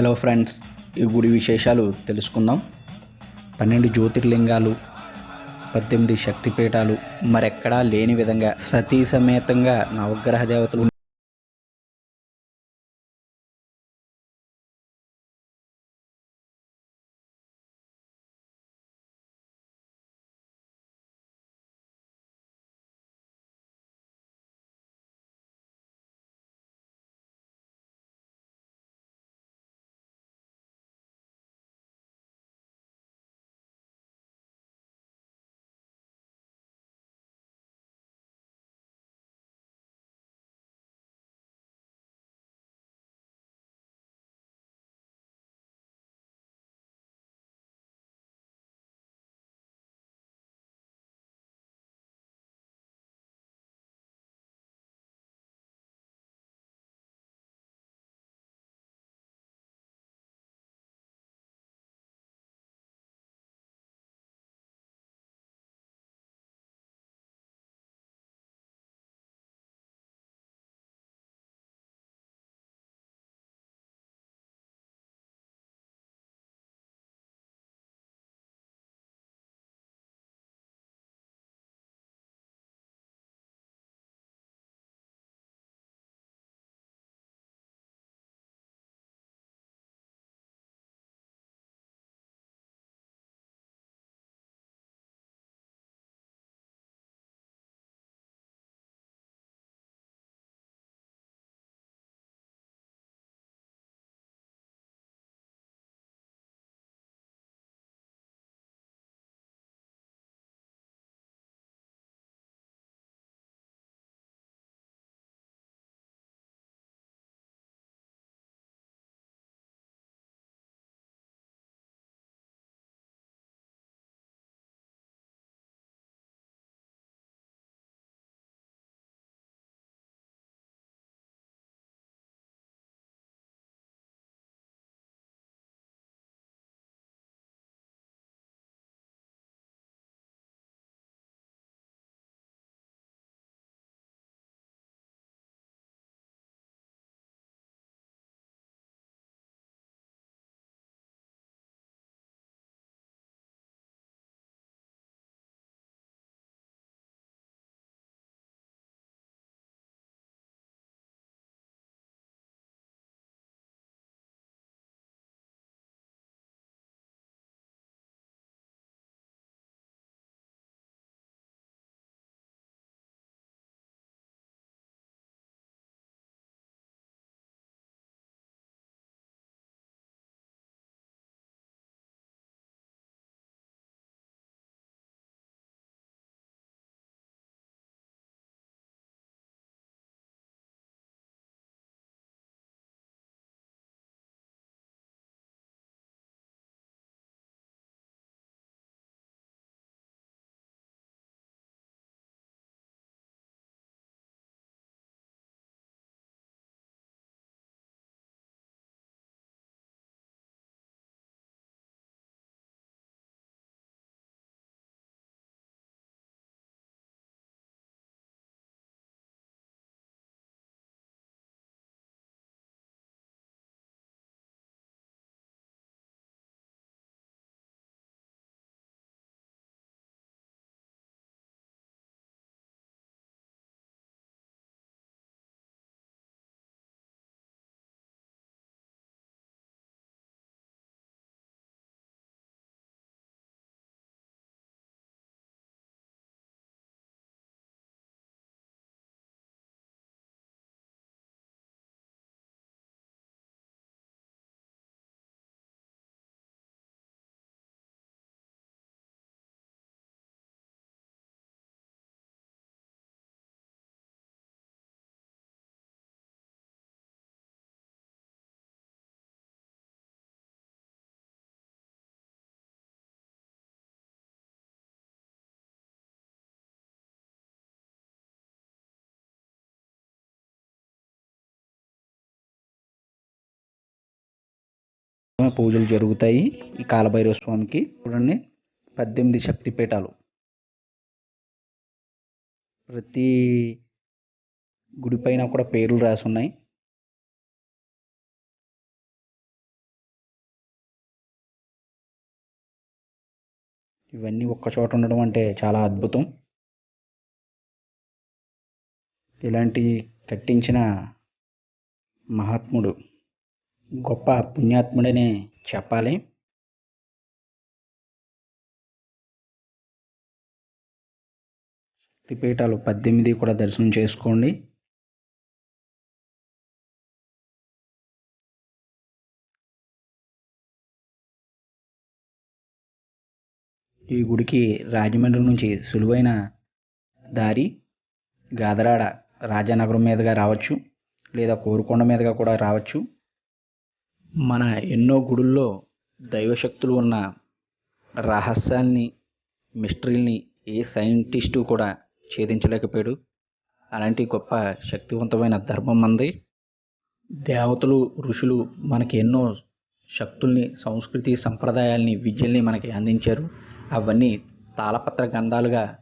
Hello friends ఈ గుడి విశేషాలు తెలుసుకుందాం. పన్నెండు జ్యోతిర్లింగాలు పద్దెనిమిది శక్తిపీఠాలు మరెక్కడా లేని విధంగా సతీ సమేతంగా నవగ్రహ దేవతలు పూజలు జరుగుతాయి ఈ కాలభైరవ స్వామికి. చూడండి పద్దెనిమిది శక్తిపీఠాలు. ప్రతి గుడి పైన కూడా పేర్లు రాసి ఉన్నాయి ఇవన్నీ ఒక్కచోట ఉండడం అంటే చాలా అద్భుతం. ఇలాంటి కట్టించిన మహాత్ముడు గొప్ప పుణ్యాత్ముడనే చెప్పాలి. శక్తిపీఠాలు పద్దెనిమిది కూడా దర్శనం చేసుకోండి. ఈ గుడికి రాజమండ్రి నుంచి సులువైన దారి గాదరాడ రాజానగరం మీదుగా రావచ్చు. లేదా కోరుకొండ మీదుగా కూడా రావచ్చు. మన ఎన్నో గుడుల్లో దైవశక్తులు ఉన్న రహస్యాల్ని మిస్టరీల్ని ఏ సైంటిస్టు కూడా ఛేదించలేకపోయాడు. అలాంటి గొప్ప శక్తివంతమైన ధర్మం మంది. దేవతలు ఋషులు మనకి ఎన్నో శక్తుల్ని సంస్కృతి సంప్రదాయాల్ని విద్యల్ని మనకి అందించారు. అవన్నీ తాళపత్ర గ్రంథాలుగా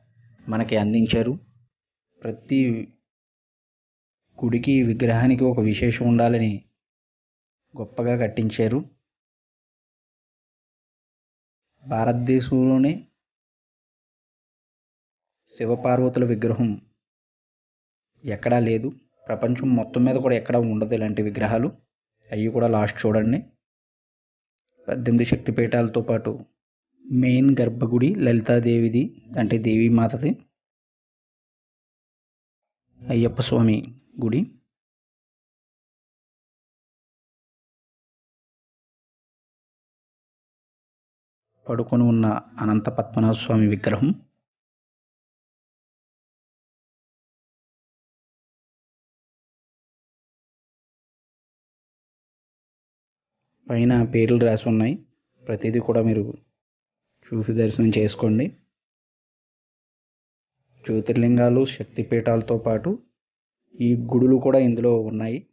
మనకి అందించారు. ప్రతి గుడికి విగ్రహానికి ఒక విశేషం ఉండాలని గొప్పగా కట్టించారు. భారతదేశంలోనే శివపార్వతుల విగ్రహం ఎక్కడా లేదు. ప్రపంచం మొత్తం మీద కూడా ఎక్కడా ఉండదు ఇలాంటి విగ్రహాలు. అవి కూడా లాస్ట్ చూడండి. పద్దెనిమిది శక్తిపీఠాలతో పాటు మెయిన్ గర్భగుడి లలితాదేవిది అంటే దేవీమాతది అయ్యప్ప స్వామి గుడి. పడుకొని ఉన్న అనంత పద్మనాభ స్వామి విగ్రహం. పైన పేర్లు రాసి ఉన్నాయి. ప్రతిదీ కూడా మీరు చూసి దర్శనం చేసుకోండి. జ్యోతిర్లింగాలు శక్తిపీఠాలతో పాటు ఈ గుడులు కూడా ఇందులో ఉన్నాయి.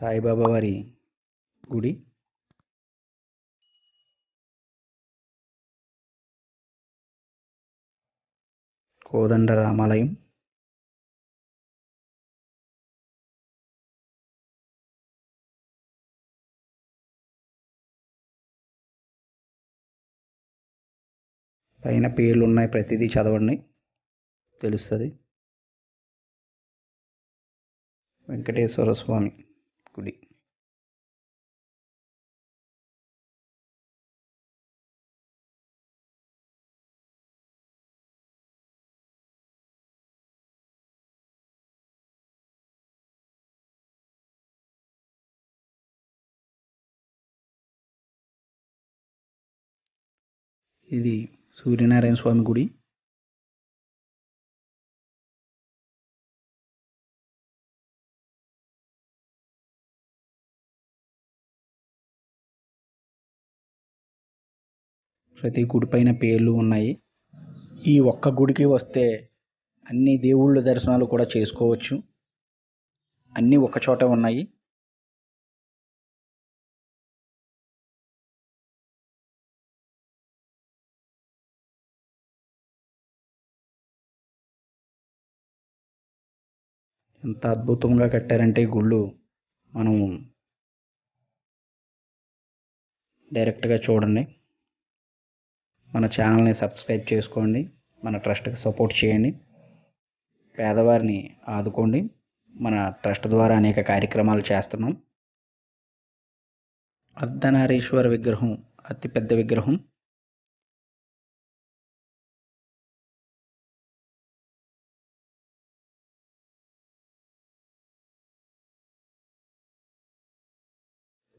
సాయిబాబా వారి గుడి. కోదండ రామాలయం. పైన పేర్లు ఉన్నాయి ప్రతిదీ చదవండి తెలుస్తుంది. వెంకటేశ్వర స్వామి. గుడి ఇది సూర్యనారాయణ స్వామి గుడి ప్రతి గుడి పైన పేర్లు ఉన్నాయి. ఈ ఒక్క గుడికి వస్తే అన్ని దేవుళ్ళ దర్శనాలు కూడా చేసుకోవచ్చు. అన్నీ ఒక చోట ఉన్నాయి. ఎంత అద్భుతంగా కట్టారంటే ఈ గుళ్ళు. మనం డైరెక్ట్గా చూడండి. మన ఛానల్ని సబ్స్క్రైబ్ చేసుకోండి మన ట్రస్ట్కి సపోర్ట్ చేయండి పేదవారిని ఆదుకోండి మన ట్రస్ట్ ద్వారా అనేక కార్యక్రమాలు చేస్తున్నాం. అర్ధనారీశ్వర విగ్రహం అతిపెద్ద విగ్రహం.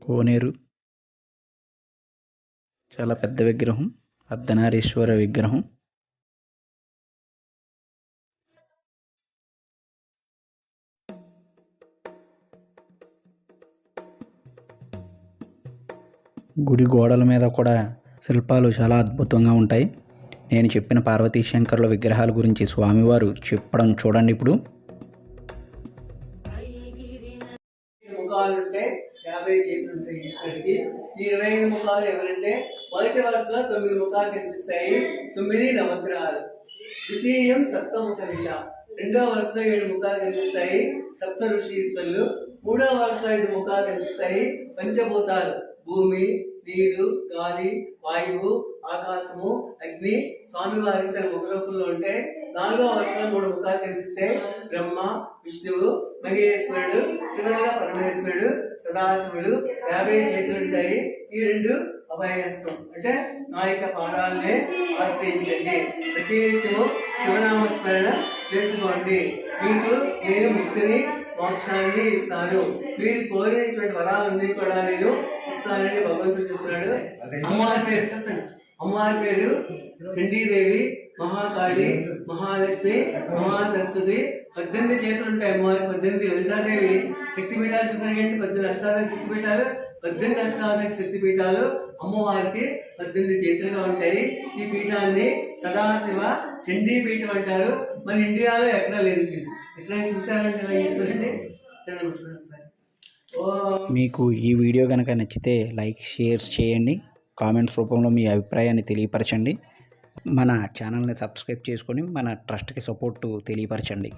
కోనేరు చాలా పెద్ద విగ్రహం. అర్ధనారీశ్వర విగ్రహం. గుడి గోడల మీద కూడా శిల్పాలు చాలా అద్భుతంగా ఉంటాయి. నేను చెప్పిన పార్వతీ శంకర్ల విగ్రహాల గురించి స్వామివారు చెప్పడం చూడండి ఇప్పుడు. అంటే మొదటి వరుసలో తొమ్మిది ముఖాలు కనిపిస్తాయి. తొమ్మిది నవగ్రహాలు. ద్వితీయం సప్తముఖ విచ రెండవ వరుసలో ఏడు ముఖాలు కనిపిస్తాయి. సప్త ఋషీశ్వరులు మూడవ వరుసలో ఐదు ముఖాలు కనిపిస్తాయి. పంచభూతాలు. భూమి నీరు గాలి వాయువు ఆకాశము అగ్ని స్వామివారికి తన ముఖరూపంలో ఉంటే నాలుగవ వరుసలో మూడు ముఖాలు కనిపిస్తాయి. బ్రహ్మ విష్ణువు మహేశ్వరుడు చివరిగా పరమేశ్వరుడు సదాశివుడు యాభై చేతులు ఉంటాయి. ఈ రెండు అభయహస్తం అంటే నా యొక్క పాదాలనే ఆశ్రయించండి. ప్రతి నిత్యము శివనామస్మరణ చేసుకోండి. మీకు నేను ముక్తిని మోక్షాన్ని ఇస్తాను. మీరు కోరినటువంటి వరాలన్నీ కూడా నేను ఇస్తానని భగవంతుడు చెప్తున్నాడు. అమ్మవారి పేరు చెప్తాను. అమ్మవారి పేరు చండీదేవి మహాకాళి మహాలక్ష్మి మహాసరస్వతి. పద్దెనిమిది చేతులు ఉంటాయి అమ్మవారి పద్దెనిమిది. లలితాదేవి శక్తిపీఠాలు చూసారు ఏంటి పద్దెనిమిది అష్టాదశ శక్తిపీఠాలు. పద్దెనిమిది అష్టాదశ శక్తి పీఠాలు అమ్మవారికి పద్దెనిమిది చేతులుగా ఉంటాయి. ఈ పీఠాన్ని సదాశివ చండీ పీఠం అంటారు. మన ఇండియాలో ఎక్కడా లేదు ఎక్కడైనా చూసారంటే ఇలా మీకు ఈ వీడియో కనుక నచ్చితే లైక్ షేర్స్ చేయండి. కామెంట్స్ రూపంలో మీ అభిప్రాయాన్ని తెలియపరచండి. మన ఛానల్ని సబ్స్క్రైబ్ చేసుకొని మన ట్రస్ట్కి సపోర్టు తెలియపరచండి.